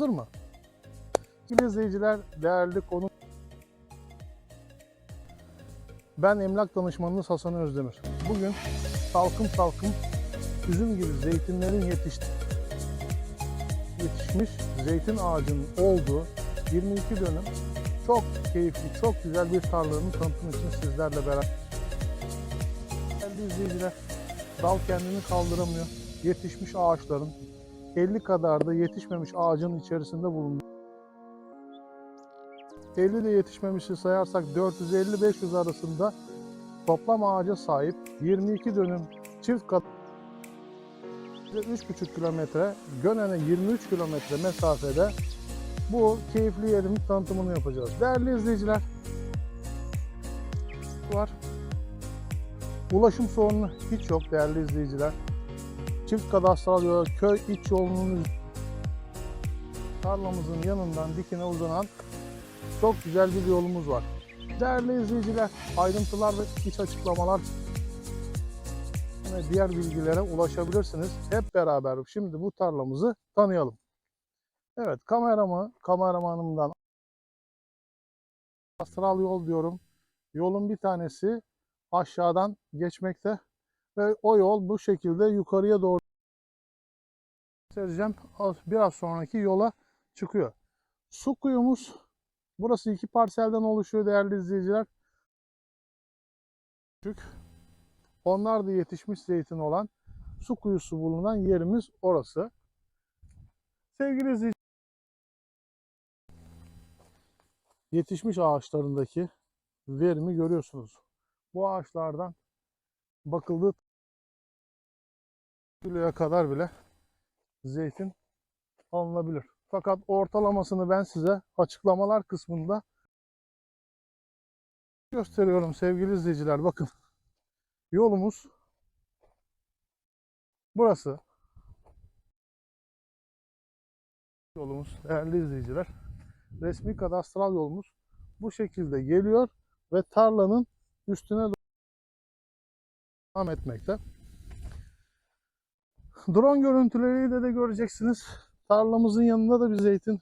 Hazır mı? Sevgili izleyiciler, değerli konu. Ben emlak danışmanınız Hasan Özdemir. Bugün salkım salkım üzüm gibi zeytinlerin yetişti, yetişmiş zeytin ağacının olduğu 22 dönüm çok keyifli, çok güzel bir tarlanın tanıtımı için sizlerle beraber. Değerli izleyiciler, dal kendini kaldıramıyor. Yetişmiş ağaçların 50 kadar da yetişmemiş ağacın içerisinde bulundu. 50 de yetişmemişi sayarsak 450-500 arasında toplam ağaca sahip 22 dönüm çift kat 3,5 kilometre, Gönen'e 23 kilometre mesafede bu keyifli yerin tanıtımını yapacağız. Değerli izleyiciler, var. Ulaşım sorunu hiç yok değerli izleyiciler. Çift kadastral yol, köy iç yolunun tarlamızın yanından dikine uzanan çok güzel bir yolumuz var. Değerli izleyiciler, ayrıntılar ve iç açıklamalar ve diğer bilgilere ulaşabilirsiniz. Hep beraber şimdi bu tarlamızı tanıyalım. Evet, kameramı, kameramanımdan astral yol diyorum. Yolun bir tanesi aşağıdan geçmekte ve o yol bu şekilde yukarıya doğru göstereceğim. Biraz sonraki yola çıkıyor. Su kuyumuz burası iki parselden oluşuyor değerli izleyiciler. Küçük. Onlar da yetişmiş zeytin olan su kuyusu bulunan yerimiz orası. Sevgili izleyiciler yetişmiş ağaçlarındaki verimi görüyorsunuz. Bu ağaçlardan bakıldığı kiloya kadar bile zeytin alınabilir. Fakat ortalamasını ben size açıklamalar kısmında gösteriyorum sevgili izleyiciler. Bakın yolumuz burası. Yolumuz değerli izleyiciler. Resmi kadastral yolumuz bu şekilde geliyor ve tarlanın üstüne devam etmekte. Drone görüntüleriyle de göreceksiniz. Tarlamızın yanında da bir zeytin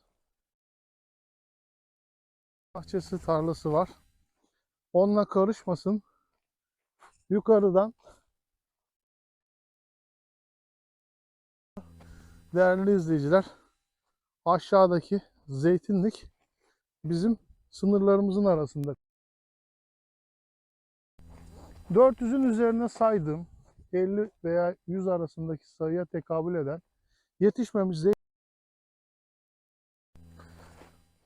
bahçesi tarlası var. Onunla karışmasın. Yukarıdan değerli izleyiciler aşağıdaki zeytinlik bizim sınırlarımızın arasında. 400'ün üzerine saydığım 50 veya 100 arasındaki sayıya tekabül eden yetişmemiş zeytin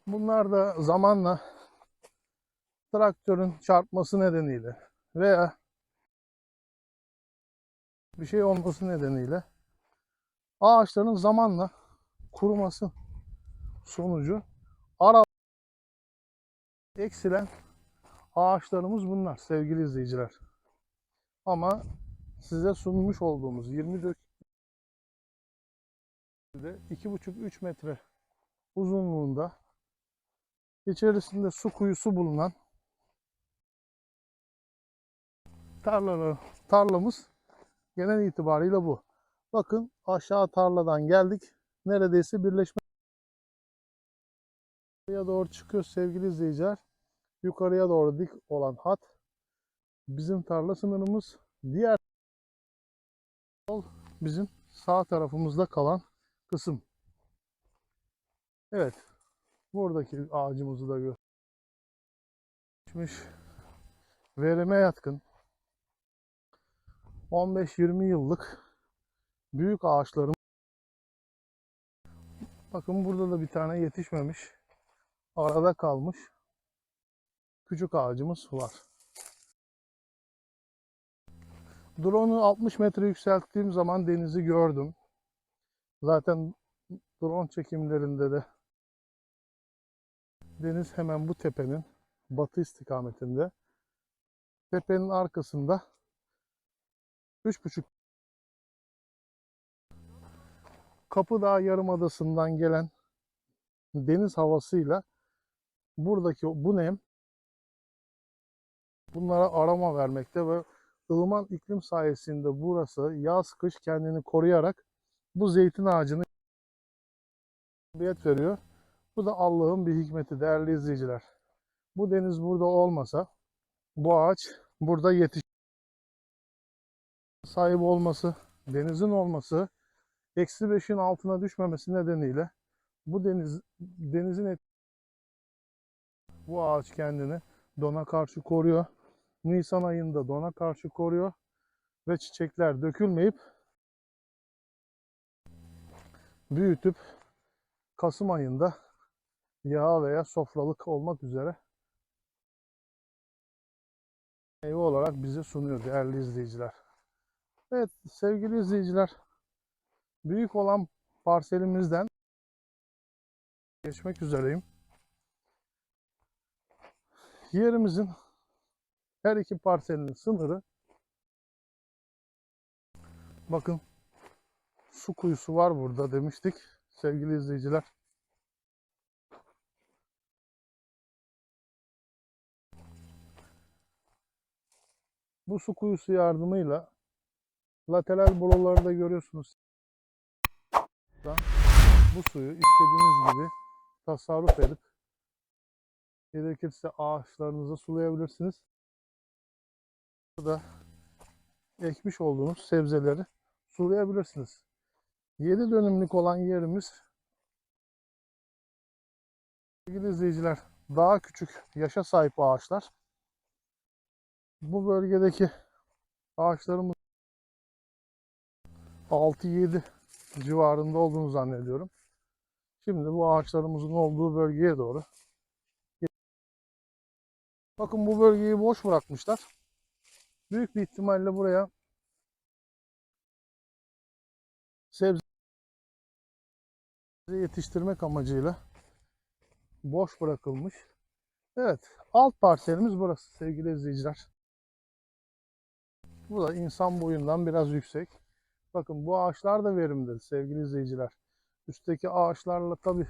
Bunlar da zamanla traktörün çarpması nedeniyle veya bir şey olması nedeniyle ağaçların zamanla kuruması sonucu ara eksilen ağaçlarımız bunlar sevgili izleyiciler. Ama size sunmuş olduğumuz 24 2,5-3 metre uzunluğunda içerisinde su kuyusu bulunan tarlalı, tarlamız genel itibariyle bu. Bakın aşağı tarladan geldik. Neredeyse birleşme yukarıya doğru çıkıyor sevgili izleyiciler. Yukarıya doğru dik olan hat bizim tarla sınırımız. Diğer yol bizim sağ tarafımızda kalan kısım. Evet. Buradaki ağacımızı da göstermiş. Verime yatkın. 15-20 yıllık büyük ağaçlarım. Bakın burada da bir tane yetişmemiş. Arada kalmış. Küçük ağacımız var. Drone'u 60 metre yükselttiğim zaman denizi gördüm. Zaten drone çekimlerinde de deniz hemen bu tepenin batı istikametinde. Tepenin arkasında 3,5 Kapıdağ Yarımadası'ndan gelen deniz havasıyla buradaki bu nem bunlara aroma vermekte ve ılıman iklim sayesinde burası yaz kış kendini koruyarak bu zeytin ağacını veriyor. Bu da Allah'ın bir hikmeti değerli izleyiciler. Bu deniz burada olmasa bu ağaç burada yetiş sahibi olması, denizin olması, eksi beşin altına düşmemesi nedeniyle bu deniz denizin et- bu ağaç kendini dona karşı koruyor. Nisan ayında dona karşı koruyor ve çiçekler dökülmeyip büyütüp Kasım ayında yağ veya sofralık olmak üzere meyve olarak bize sunuyor değerli izleyiciler. Evet sevgili izleyiciler büyük olan parselimizden geçmek üzereyim. Yerimizin her iki parselinin sınırı bakın su kuyusu var burada demiştik sevgili izleyiciler. Bu su kuyusu yardımıyla lateral boruları da görüyorsunuz. Bu suyu istediğiniz gibi tasarruf edip gerekirse ağaçlarınızı sulayabilirsiniz. Burada ekmiş olduğunuz sebzeleri sulayabilirsiniz. 7 dönümlük olan yerimiz sevgili izleyiciler daha küçük yaşa sahip ağaçlar. Bu bölgedeki ağaçlarımız 6-7 civarında olduğunu zannediyorum. Şimdi bu ağaçlarımızın olduğu bölgeye doğru. Bakın bu bölgeyi boş bırakmışlar. Büyük bir ihtimalle buraya sebze yetiştirmek amacıyla boş bırakılmış. Evet, alt parselimiz burası sevgili izleyiciler. Bu da insan boyundan biraz yüksek. Bakın bu ağaçlar da verimlidir sevgili izleyiciler. Üstteki ağaçlarla tabi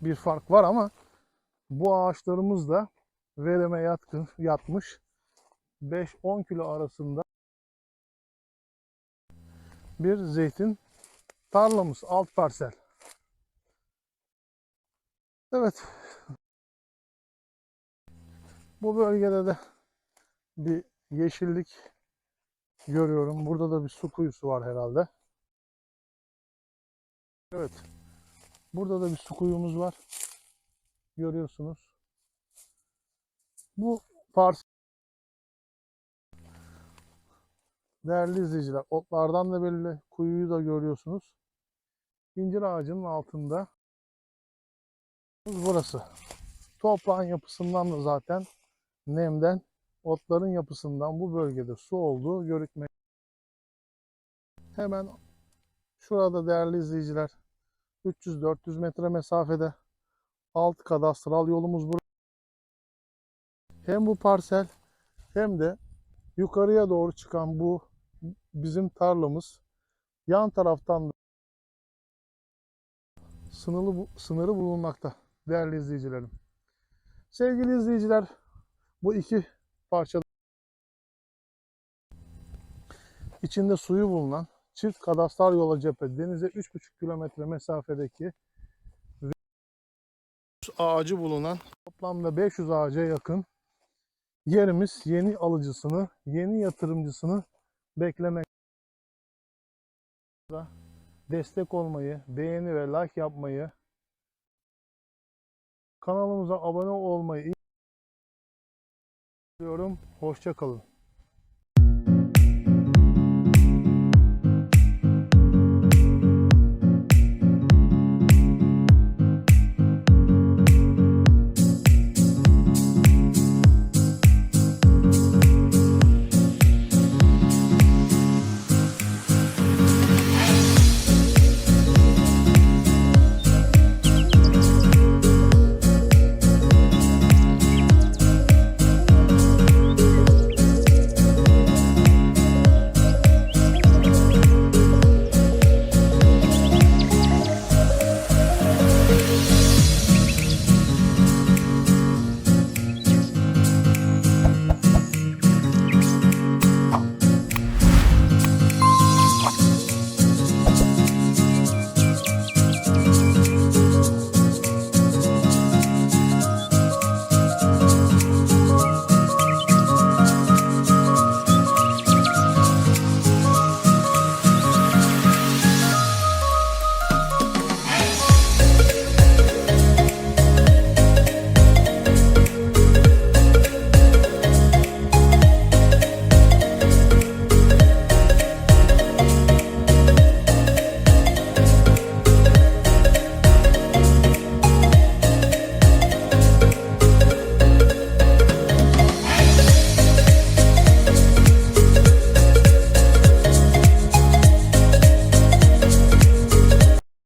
bir fark var ama bu ağaçlarımız da verime yatkın, yatmış. 5-10 kilo arasında bir zeytin tarlamız alt parsel. Evet. Bu bölgede de bir yeşillik görüyorum. Burada da bir su kuyusu var herhalde. Evet. Burada da bir su kuyumuz var. Görüyorsunuz. Bu parsel Değerli izleyiciler, otlardan da belli kuyuyu da görüyorsunuz. İncir ağacının altında burası. Toprağın yapısından da zaten nemden, otların yapısından bu bölgede su olduğu görükmekte. Hemen şurada değerli izleyiciler 300-400 metre mesafede alt kadastral yolumuz burada. Hem bu parsel hem de yukarıya doğru çıkan bu bizim tarlamız. Yan taraftan sınırlı, sınırı bulunmakta değerli izleyicilerim. Sevgili izleyiciler bu iki parça içinde suyu bulunan çift kadastral yola cephe denize 3,5 kilometre mesafedeki ağacı bulunan toplamda 500 ağaca yakın yerimiz yeni alıcısını, yeni yatırımcısını beklemek. Destek olmayı, beğeni ve like yapmayı, kanalımıza abone olmayı istiyorum. Hoşça kalın.